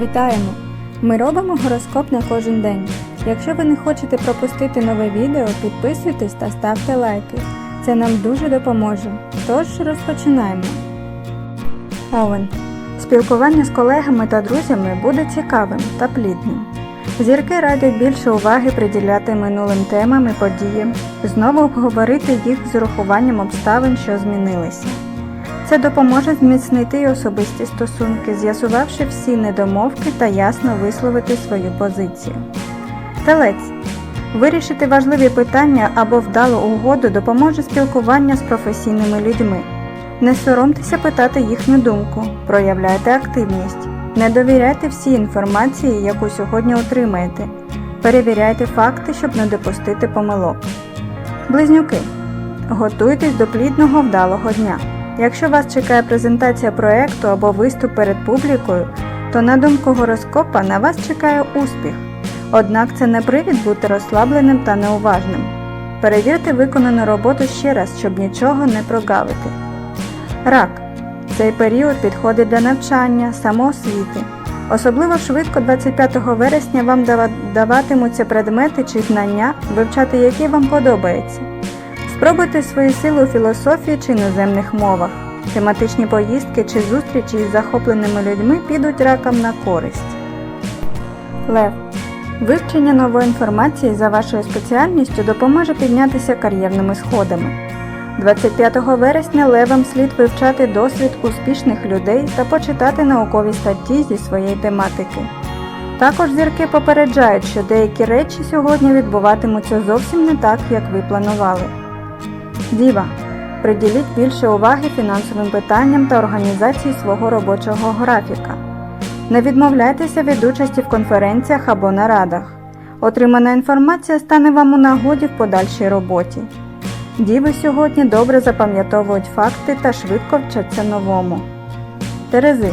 Вітаємо! Ми робимо гороскоп на кожен день. Якщо ви не хочете пропустити нове відео, підписуйтесь та ставте лайки. Це нам дуже допоможе. Тож розпочинаємо. Овен. Спілкування з колегами та друзями буде цікавим та плідним. Зірки радять більше уваги приділяти минулим темам і подіям, знову обговорити їх з урахуванням обставин, що змінилися. Це допоможе зміцнити й особисті стосунки, з'ясувавши всі недомовки та ясно висловити свою позицію. Телець. Вирішити важливі питання або вдалу угоду допоможе спілкування з професійними людьми. Не соромтеся питати їхню думку, проявляйте активність. Не довіряйте всій інформації, яку сьогодні отримаєте. Перевіряйте факти, щоб не допустити помилок. Близнюки. Готуйтесь до плідного вдалого дня. Якщо вас чекає презентація проекту або виступ перед публікою, то на думку гороскопа на вас чекає успіх. Однак це не привід бути розслабленим та неуважним. Перевірте виконану роботу ще раз, щоб нічого не прогавити. Рак. Цей період підходить для навчання, самоосвіти. Особливо швидко 25 вересня вам даватимуться предмети чи знання, вивчати які вам подобається. Спробуйте свої сили у філософії чи іноземних мовах. Тематичні поїздки чи зустрічі із захопленими людьми підуть ракам на користь. Лев. Вивчення нової інформації за вашою спеціальністю допоможе піднятися кар'єрними сходами. 25 вересня левам слід вивчати досвід успішних людей та почитати наукові статті зі своєї тематики. Також зірки попереджають, що деякі речі сьогодні відбуватимуться зовсім не так, як ви планували. Діва. Приділіть більше уваги фінансовим питанням та організації свого робочого графіка. Не відмовляйтеся від участі в конференціях або нарадах. Отримана інформація стане вам у нагоді в подальшій роботі. Діви сьогодні добре запам'ятовують факти та швидко вчаться новому. Терези.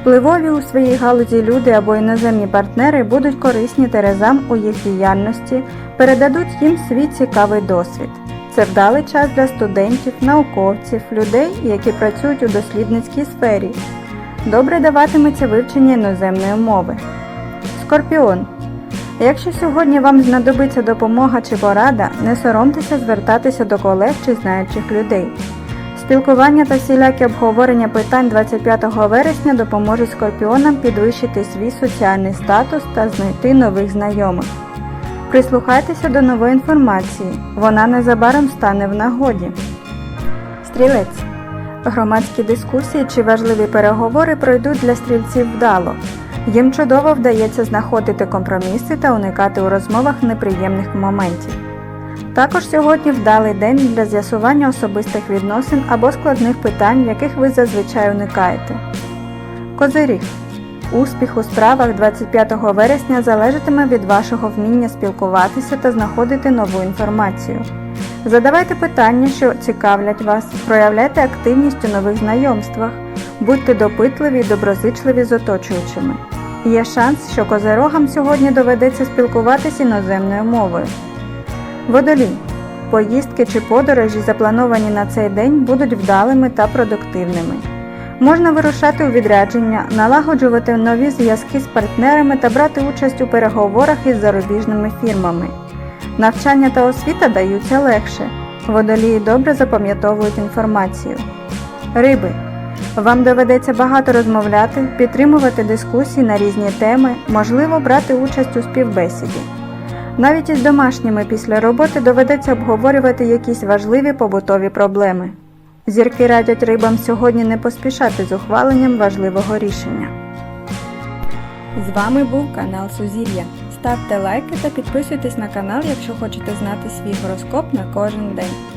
Впливові у своїй галузі люди або іноземні партнери будуть корисні терезам у їх діяльності, передадуть їм свій цікавий досвід. Це вдалий час для студентів, науковців, людей, які працюють у дослідницькій сфері. Добре даватиметься вивчення іноземної мови. Скорпіон. Якщо сьогодні вам знадобиться допомога чи порада, не соромтеся звертатися до колег чи знаючих людей. Спілкування та всілякі обговорення питань 25 вересня допоможуть скорпіонам підвищити свій соціальний статус та знайти нових знайомих. Прислухайтеся до нової інформації, вона незабаром стане в нагоді. Стрілець. Громадські дискусії чи важливі переговори пройдуть для стрільців вдало. Їм чудово вдається знаходити компроміси та уникати у розмовах неприємних моментів. Також сьогодні вдалий день для з'ясування особистих відносин або складних питань, яких ви зазвичай уникаєте. Козиріг. Успіх у справах 25 вересня залежатиме від вашого вміння спілкуватися та знаходити нову інформацію. Задавайте питання, що цікавлять вас, проявляйте активність у нових знайомствах, будьте допитливі й доброзичливі з оточуючими. Є шанс, що козирогам сьогодні доведеться спілкуватися іноземною мовою. Водолій. Поїздки чи подорожі, заплановані на цей день, будуть вдалими та продуктивними. Можна вирушати у відрядження, налагоджувати нові зв'язки з партнерами та брати участь у переговорах із зарубіжними фірмами. Навчання та освіта даються легше. Водолії добре запам'ятовують інформацію. Риби. Вам доведеться багато розмовляти, підтримувати дискусії на різні теми, можливо, брати участь у співбесіді. Навіть із домашніми після роботи доведеться обговорювати якісь важливі побутові проблеми. Зірки радять рибам сьогодні не поспішати з ухваленням важливого рішення. З вами був канал Сузір'я. Ставте лайки та підписуйтесь на канал, якщо хочете знати свій гороскоп на кожен день.